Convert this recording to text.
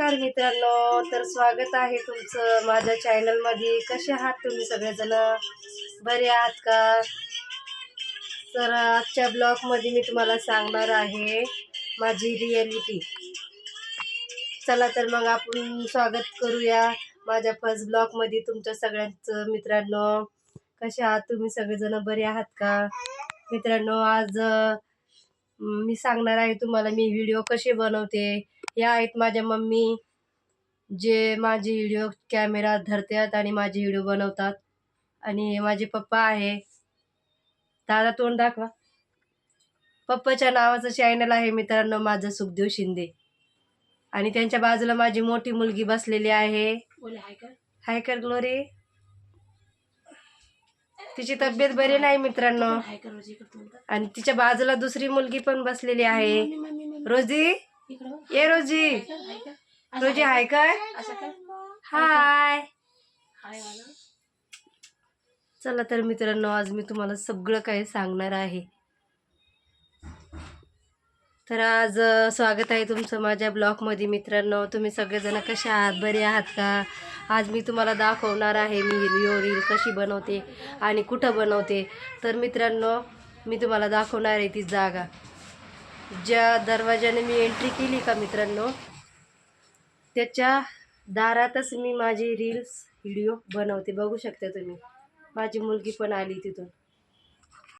नमस्कार मित्रांनो तर स्वागत आहे तुमचं माझ्या चॅनलमध्ये कसे आहात तुम्ही सगळेजण? बरे आहात का? तर आजच्या ब्लॉगमध्ये मी तुम्हाला सांगणार आहे माझी रिॲलिटी चला तर मग आपण स्वागत करूया माझ्या फर्स्ट ब्लॉगमध्ये तुमच्या सगळ्यांचं. मित्रांनो कसे आहात तुम्ही सगळेजण? बरे आहात का? मित्रांनो आज मी सांगणार आहे तुम्हाला मी व्हिडिओ कसे बनवते. या आहेत माझ्या मम्मी जे माझे व्हिडिओ कॅमेरा धरतात आणि माझे व्हिडिओ बनवतात. आणि हे माझे पप्पा आहे. दादा तोंड दाखवा. पप्पाच्या नावाचं चॅनल आहे मित्रांनो माझं सुखदेव शिंदे. आणि त्यांच्या बाजूला माझी मोठी मुलगी बसलेली आहे. हाय कर. ग्लोरी तिची तब्येत बरी नाही मित्रांनो. आणि तिच्या बाजूला दुसरी मुलगी पण बसलेली आहे. रोजी? ये रोजी. रोजी हाय काय? हाय. चला तर मित्रांनो आज मी तुम्हाला सगळं काही सांगणार आहे. तर आज स्वागत आहे तुमचं माझ्या ब्लॉगमध्ये मित्रांनो. तुम्ही सगळेजण कसे आहात? बरे आहात का? आज मी तुम्हाला दाखवणार आहे मी व्हिडिओ रील कशी बनवते आणि कुठं बनवते. तर मित्रांनो मी तुम्हाला दाखवणार आहे ती जागा. ज्या दरवाजाने मी एंट्री केली का मित्रांनो त्याच्या दारातच मी माझी रील्स व्हिडिओ बनवते. बघू शकता तुम्ही. माझी मुलगी पण आली तिथून.